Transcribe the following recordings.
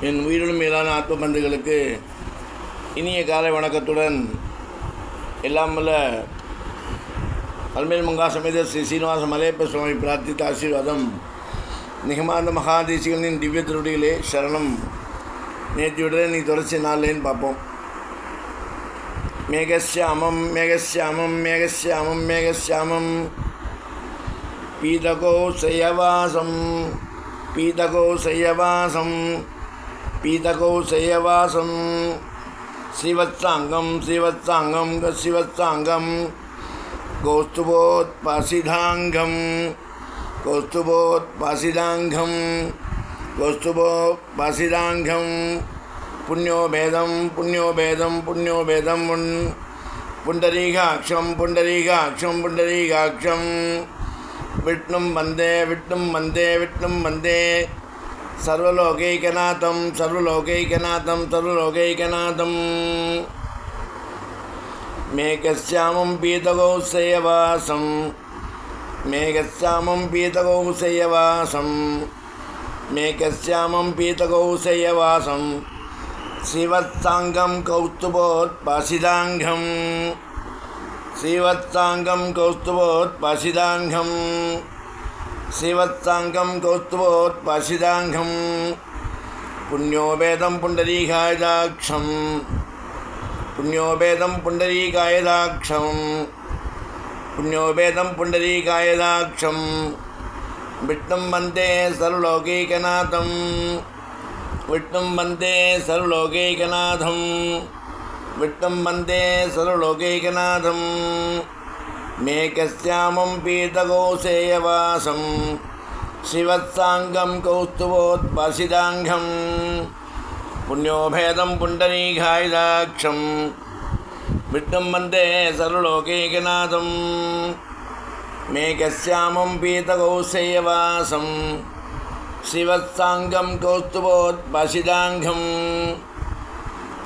என் உயிரிலும் மேலான ஆத்ம பந்துகளுக்கு இனிய காலை வணக்கத்துடன் எல்லாம் வல்ல அல்மேல் மங்கா சமேத ஸ்ரீ சீனிவாச மலையப்ப சுவாமி பிரார்த்தித்த ஆசீர்வாதம் நிகமாந்த மகாதேசிகளின் திவ்ய திருடிகளே சரணம். நேற்று விட நீ தொடர்ச்சி நாள்லேன்னு பார்ப்போம். மேகசியாமம் மேகசியாமம் மேகசியாமம் மேகஸ்யாமம். பீதகோசயவாசம் பீதகோசயவாசம். பீதகோசயவாசம் சிவத்சாங்கம் சிவத்சாங்கம் சிவத்சாங்கம் கௌஸ்துபோத்பாசிதாங்கம் கௌஸ்துபோத்பாசிதாங்கம் கௌஸ்துபோத்பாசிதாங்கம் புண்ணியோபேதம் புண்ணியோபேதம் புண்ணியோபேதம் உன் புண்டரீகாட்சம் புண்டரீகாட்சம் புண்டரீகாட்சம் விட்ணும் வந்தே விட்ணும் வந்தே விட்ணும் வந்தே சர்வலோகைகநாதம் சர்வலோகைகநாதம் சர்வலோகைகநாதம் மேகஸ்யாமம் பீதகௌசயவாசம் மேகஸ்யாமம் பீதகௌசயவாசம் மேகஸ்யாமம் பீதகௌசயவாசம் சிவத்தாங்கம் கௌஸ்துபோத்பாசிதாங்கம் சிவத்தாங்கம் கௌஸ்துபோத்பாசிதாங்கம் சிவத்தாங்கம் கௌஸ்துபோத்பாசிதாங்கம் புண்ணியோபேதம் புண்டரீகாயதாட்சம் புண்ணியோபேதம் புண்டரீகாயதாட்சம் புண்ணியோபேதம் புண்டரீகாயதாட்சம் விஷ்ணும் வந்தே சர்வலோகைகநாதம். விஷ்ணும் வந்தே சர்வலோகைகநாதம். விஷ்ணும் வந்தே சர்வலோகைகநாதம். மேகஸ்யாமம் பீதகோசேயவாசம் சிவத்சாங்கம் கௌஸ்துவோத்பசிதாங்கம் புண்ணியோபேதம் புண்டரீகாயுதாட்சம் விட்டும் வந்தே சர்வலோகேகநாதம் மேகஸ்யாமம் பீதகௌசேயவாசம் சிவத்சாங்கம் கௌஸ்துவோத்பசிதாங்கம்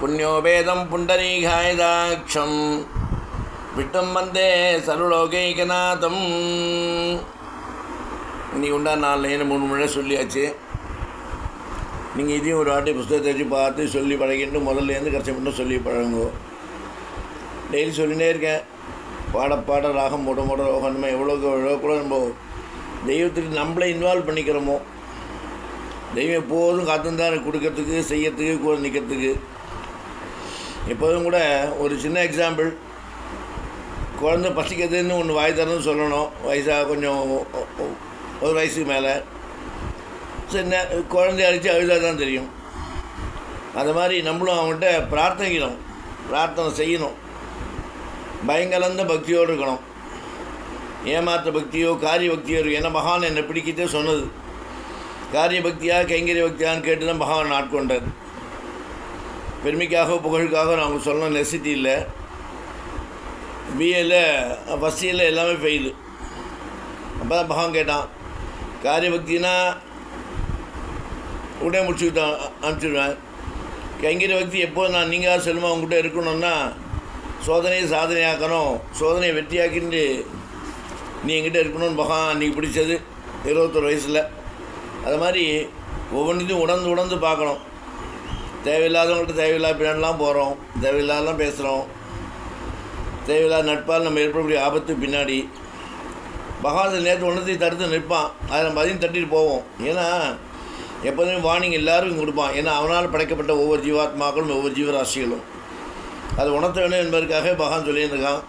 புண்ணியோபேதம் புண்டரீகாயுதாட்சம் விட்டம் வந்தே சர்வலோகைகநாதம் இன்னைக்கு உண்டா நாலு லைன் மூணு முறை சொல்லியாச்சு. நீங்கள் இதையும் ஒரு வாட்டி புஸ்தகத்தை வச்சு பார்த்து சொல்லி பழகிட்டு முதல்லேருந்து கடைசி மட்டும் சொல்லி பழகுங்கோ. டெய்லி சொல்லினே இருக்கேன். பாட பாட ராகம் போட போட ரோகம் நம்ம எவ்வளோக்கு எவ்வளோ கூட நம்ம தெய்வத்துக்கு நம்மளே இன்வால்வ் பண்ணிக்கிறோமோ. தெய்வம் எப்போதும் காத்துந்தான் கொடுக்கறதுக்கு செய்யறதுக்கு கூட நிற்கிறதுக்கு எப்போதும் கூட ஒரு சின்ன எக்ஸாம்பிள் குழந்த பசிக்கிறதுன்னு ஒன்று வாய் தரணும்னு சொல்லணும். வயசாக கொஞ்சம் ஒரு வயசுக்கு மேலே. சரி குழந்தை குழந்தைய அடித்து அழுதா தான் தெரியும். அது மாதிரி நம்மளும் அவங்கள்ட்ட பிரார்த்தனைக்கணும் பிரார்த்தனை செய்யணும். பயங்கலந்த பக்தியோடு இருக்கணும். ஏமாற்ற பக்தியோ காரிய பக்தியோ இருக்கும் ஏன்னா மகான் என்னை பிடிக்கிட்டே சொன்னது. காரிய பக்தியாக கைங்கரிய பக்தியான்னு கேட்டு தான் மகான் ஆட்கொண்டார் பெருமைக்காக புகழுக்காக அவங்க சொல்லணும் நெசிட்டி இல்லை. பிஏல ஃபஸ்ட் இயரில் எல்லாமே ஃபெயிலு அப்போ தான் பகவான் கேட்டான். காரிய பக்தினா உடனே முடிச்சுக்கிட்டான் அனுப்பிச்சுடுவேன். கைங்கரிய பக்தி எப்போ நான் நீங்கள் செல்லுமா உங்ககிட்ட இருக்கணும்னா சோதனையை சாதனையாக்கணும். சோதனையை வெற்றியாக்கிட்டு நீ என்கிட்ட இருக்கணும்னு பகவான் அன்றைக்கி பிடிச்சது இருபத்தொரு வயசில். அது மாதிரி ஒவ்வொன்றையும் உணர்ந்து உணர்ந்து பார்க்கணும். தேவையில்லாதவங்கள்ட்ட தேவையில்லாத பின்னாடிலாம் போகிறோம் தேவையில்லாதெல்லாம் பேசுகிறோம் தேவையில்லாத நட்பால் நம்ம ஏற்படக்கூடிய ஆபத்து பின்னாடி பகவான் நேற்று ஒன்றத்தையும் தடுத்து நிற்பான். அதை நம்ம அதையும் தட்டிட்டு போவோம். ஏன்னா எப்போதுமே வார்னிங் எல்லாருக்கும் கொடுப்பான். ஏன்னா அவனால் படைக்கப்பட்ட ஒவ்வொரு ஜீவாத்மாக்களும் ஒவ்வொரு ஜீவராசிகளும். அது உணர்த்த வேணும் என்பதற்காக பகவான் சொல்லியிருக்கான்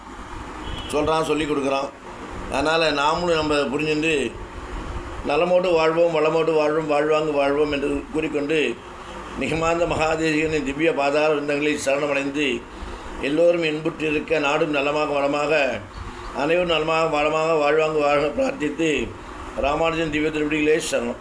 சொல்கிறான் சொல்லி கொடுக்குறான். அதனால் நாமளும் நம்ம புரிஞ்சுட்டு நலமோடு வாழ்வோம் வளமோடு வாழ்வோம் வாழ்வாங்க வாழ்வோம் என்று கூறிக்கொண்டு நிகமாந்த மகாதேசிகனின் திவ்ய பாதார விருந்தங்களை சரணமடைந்து எல்லோரும் இன்புற்று இருக்க நாடும் நலமாக வளமாக அனைவரும் நலமாக வளமாக வாழ்வாங்க வாழ பிரார்த்தித்து ராமானுஜன் திவ்ய திருப்படிகளே சரணம்.